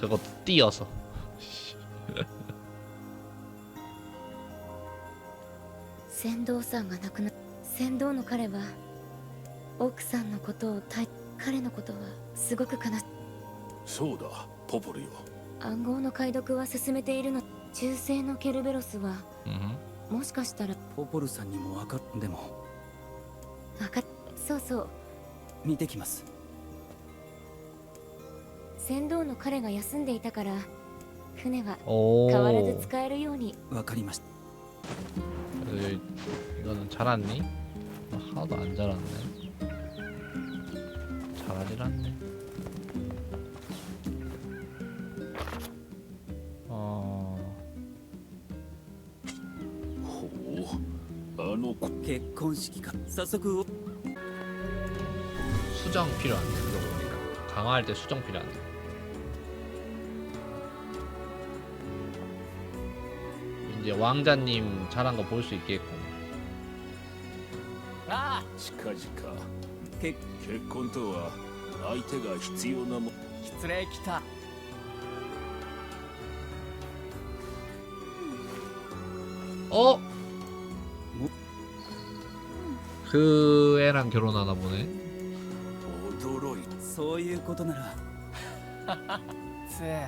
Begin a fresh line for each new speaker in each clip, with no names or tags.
Какого-то さんが亡くな船頭の彼は奥さんのことをた彼のことはすごく悲し
そうだポポルよ
暗号の解読は進めているの。中世のケルベロスは、
うん、
もしかしたら
ポポルさんにも分かっても。
分かっそうそう。
見てきます。
船頭の彼が休んでいたから船は
오
変わらず使えるように
分かりました
그래도 너는 잘았니? 너 하나도 안 잘았네 잘하질 않네 어...
ほうあの子
結婚式か早速
수정 필요한데 그거 보니까 강화할 때 수정 필요한데 이제 왕자님 잘한 거 볼 수 있겠고
あ
近々
結
結婚とは相手が必要なも
あ失礼来た
어? 그 애랑 결혼하나 보네
驚い
そういうことなら
つえ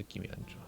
느낌이 안 좋아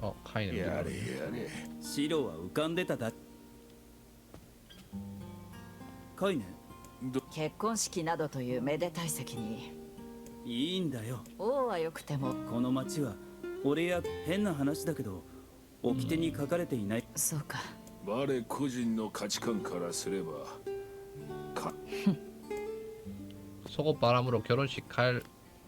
어 카이는
やれ
누구야?
やれ
白は浮かんでただかいね
結婚式などというめでたい席に
いいんだよ
王はよくても
この町は俺や変な話だけど掟に書かれていない、
そうか
我個人の価値観からすればか
속옷 바람으로 결혼식 갈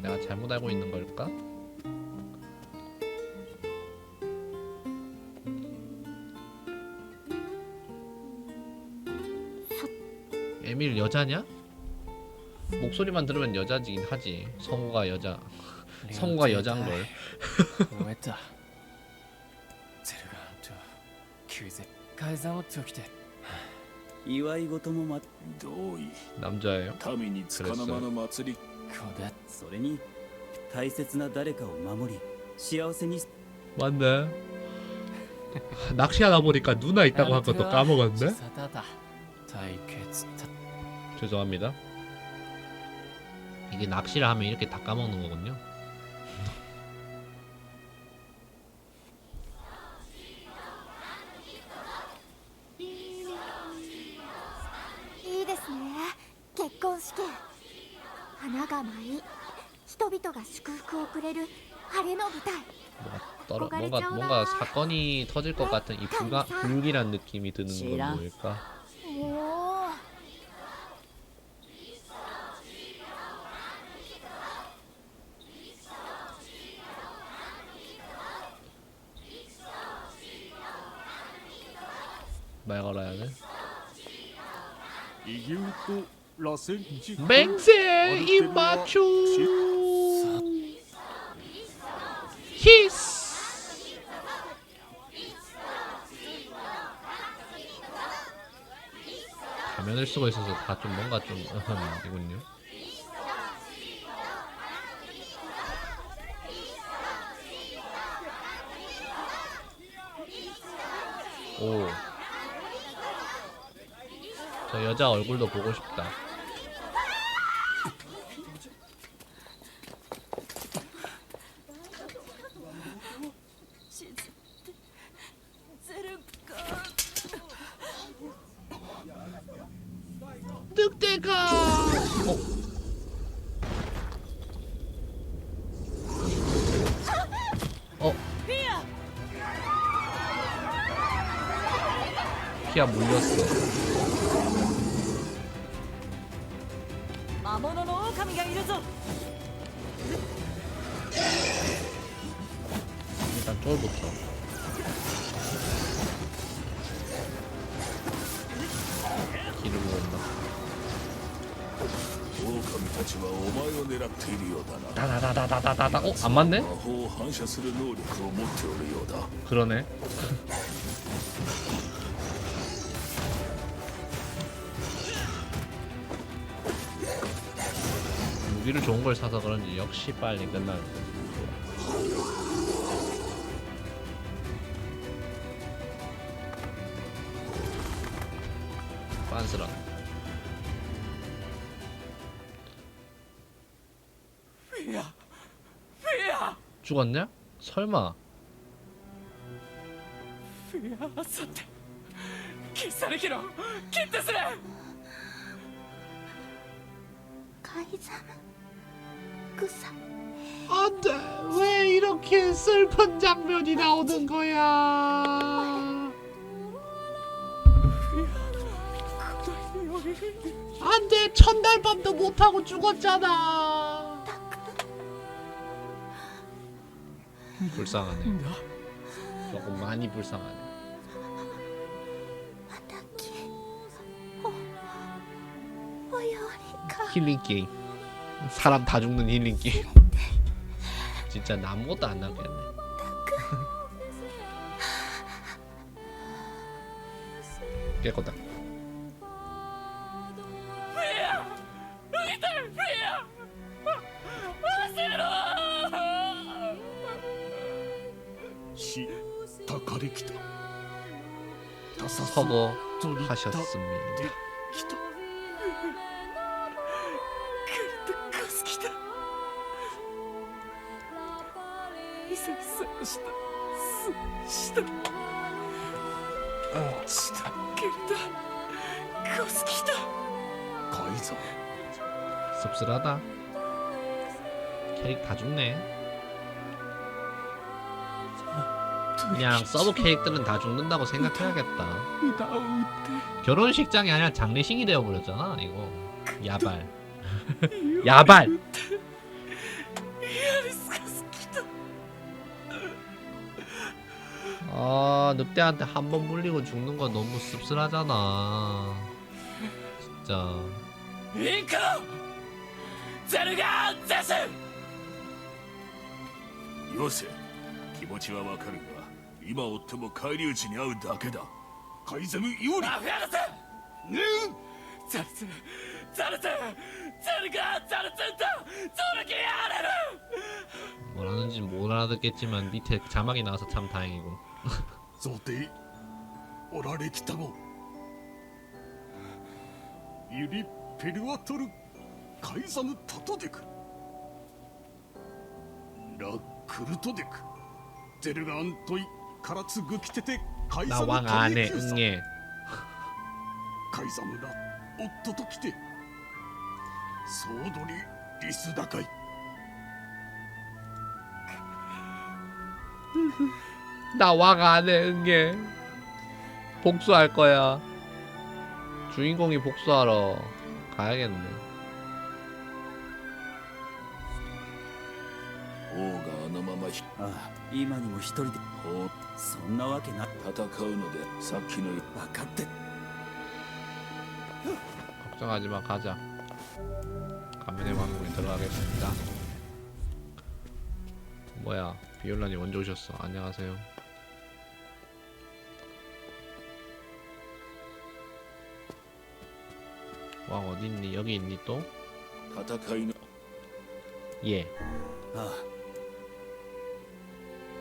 내가 잘못 알고 있는 걸까? 에밀 여자냐? 목소리만 들으면 여자지긴 하지. 성우가 여자. 성우가 여잔 걸.
終えたゼルガンと休ゼ改ざんを解きて
祝い事もま
同意
남자예요?
民につかの間の祭り
こだ
それに大切な誰かを守り幸せに
맞네. 낚시하다 보니까 누나 있다고 한 것도 까먹었네.
サタだ対決た
죄송합니다. 이게 낚시를 하면 이렇게 다 까먹는 거군요. 떨어, 뭔가 뭔가 사건이 터질 것 같은 이 불가, 불길한 느낌이 드는 건 뭘까? 말 걸어야 돼. 맹세 이마추. 가면을 쓰고 있어서 다 좀 뭔가 좀 어흠이군요. 오. 저 여자 얼굴도 보고 싶다. 어? 어? 피아 물렸어. 일단 쫄부터. 기르고 다다다다다다다 어? 안 맞네? 그러네. 무기를 좋은 걸 사서 그런지 역시 빨리 끝나는 빤스럽네 죽었냐? 설마. 안돼 왜 이렇게 슬픈 장면이 나오는 거야? 안돼 첫날 밤도 못하고 죽었잖아. 불쌍하네. 음. 조금 많이 불쌍하네. 힐링 게임. 사람 다 죽는 힐링 게임. 진짜 아무것도 안 남겠네. 깨끗다.
가리키다사
서하셨습니 다. 씁쓸하 다. 캐릭 다 죽 네. 그냥 서브 캐릭터는 다 죽는다고 생각해야겠다
歌を打って
결혼식장이 아니라 장례식이 되어버렸잖아 이거 야발 야발
やりすかすきだ
아 늑대한테 한 번 물리고 죽는 거 너무 씁쓸하잖아 진짜
インコゼルガーゼス
よせ気持ちはわかるが 今追っても返り討ちに遭うだけだ改ざむ有利
アフガルセザルツザルツゼルガーザルツンとゾルキアレル
뭐라는지 못 알아듣겠지만 밑에 자막이 나와서 참 다행이고
贈呈おられきたごユリ・ペルワトル改ざぬタトデクラ・クルトデクゼルガントイ カラツグキテテ改ざ
나
ぬ
왕
ト
안에
リキューサ
응애
カイザムラ夫と来て総取りリス高い
나 왕 안에 응애 복수할 거야 주인공이 복수하러 가야겠네
王があのままひ
ああ今にも一人で
放
そんなわけな
戦うのでさっきの
分かって
걱정하지 마 가자 가면의 왕국에 들어가겠습니다 뭐야 비올라님 언제 오셨어 안녕하세요 왕 어디 있니 여기 있니 또?
戦いの
예
ああ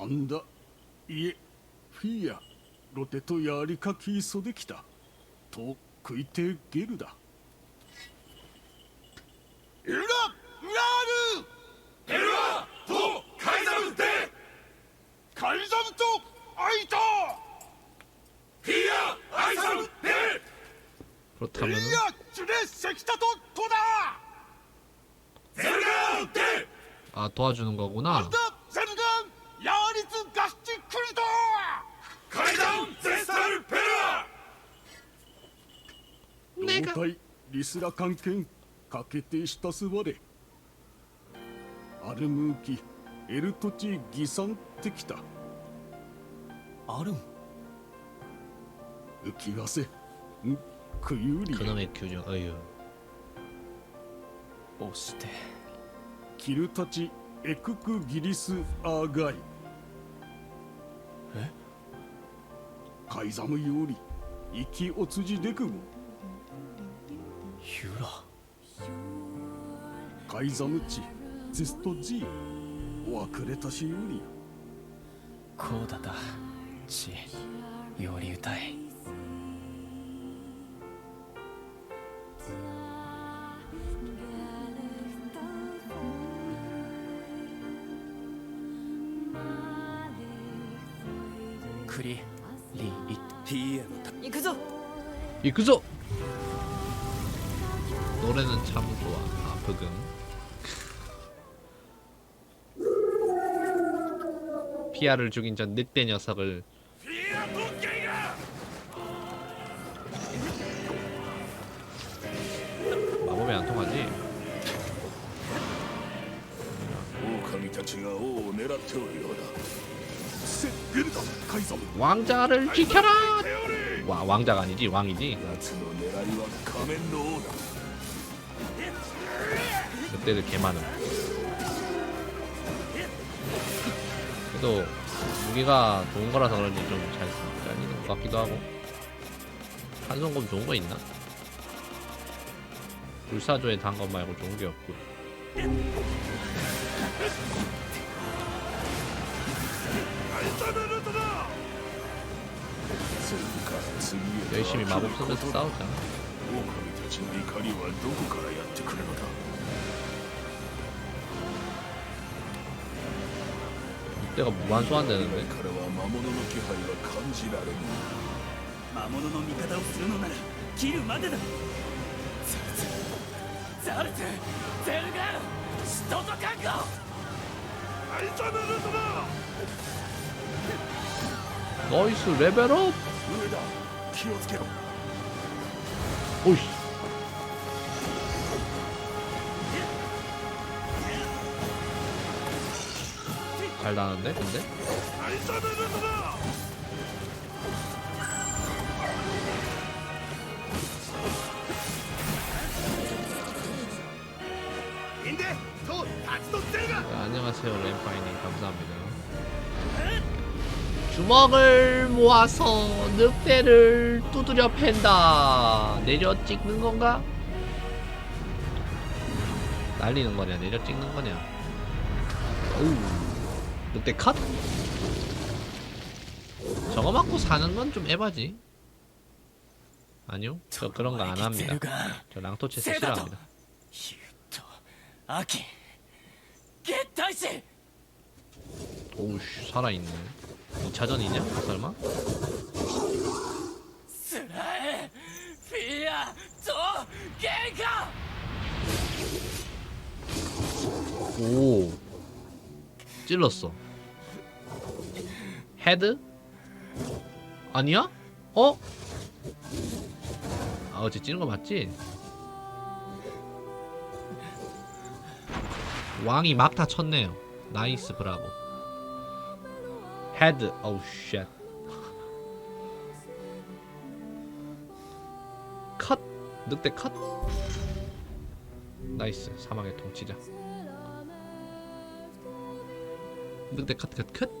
あんだいえフィーアロテとやりかき急できたと食いてゲルだエララールエラとカイザムデカイザムとアイタフィアアイザムデ
그렇다면은
いやチュレセキタとトだゼルガンデ
아 도와주는 거구나
ラ老体リスラ関係かけてしたすわれアルムーキエルトチギサンってきた
あるん
浮きわせんクユリ
그놈의 규정 어휴
押して
キルタチエククギリスアーガイ
え
カイザムより生きおつじでくご
ユラ
カイザムチジストジー。忘れたしユリア
こうだった。チより歌いクリリイ
ッティエ
行くぞ。
行くぞ。 설레는 참 좋아 아프금 피아를 죽인 전 늑대 녀석을. 마법이 안 통하지? 왕자를 지켜라! 와 왕자가 아니지 왕이지? 그때를 개많음 그래도 무기가 좋은 거라서 그런지 좀잘 잘리는 것 같기도 하고. 한손검 좋은 거 있나? 불사조에 단 것 말고 좋은 게 없고. 열심히
마법사들 싸우잖아 たちの怒りはどこからやってくるのだ
늑대가 무한 소환되는데
からは魔物の気配は感じられぬ
魔物の味方をするのなら切るまでだ
ザルツゼルガンシトトカンゴ
カイザムルトだ
나이스 레벨업
上だ気をつけろ
오이씨 잘 나는데 근데? 네, 안녕하세요 램파이님. 감사합니다. 주먹을 모아서 늑대를 두드려 팬다. 내려 찍는 건가? 날리는 거냐 내려 찍는 거냐? 오우. 늑대 컷? 저거 맞고 사는 건 좀 에바지. 아니요? 저 그런 거 안 합니다. 저 랑토체스 싫어합니다.
아키 개타이시
오우씨 살아있네. 2차전이냐? 설마?
스라에 피야 저 개가!
오. 찔렀어. 헤드? 아니야? 어? 아 어제 찌는 거 맞지? 왕이 막타 쳤네요. 나이스 브라보. 헤드 어우 쉣. 컷 늑대 컷. 나이스 사막의 통치자. 늑대 컷컷 컷.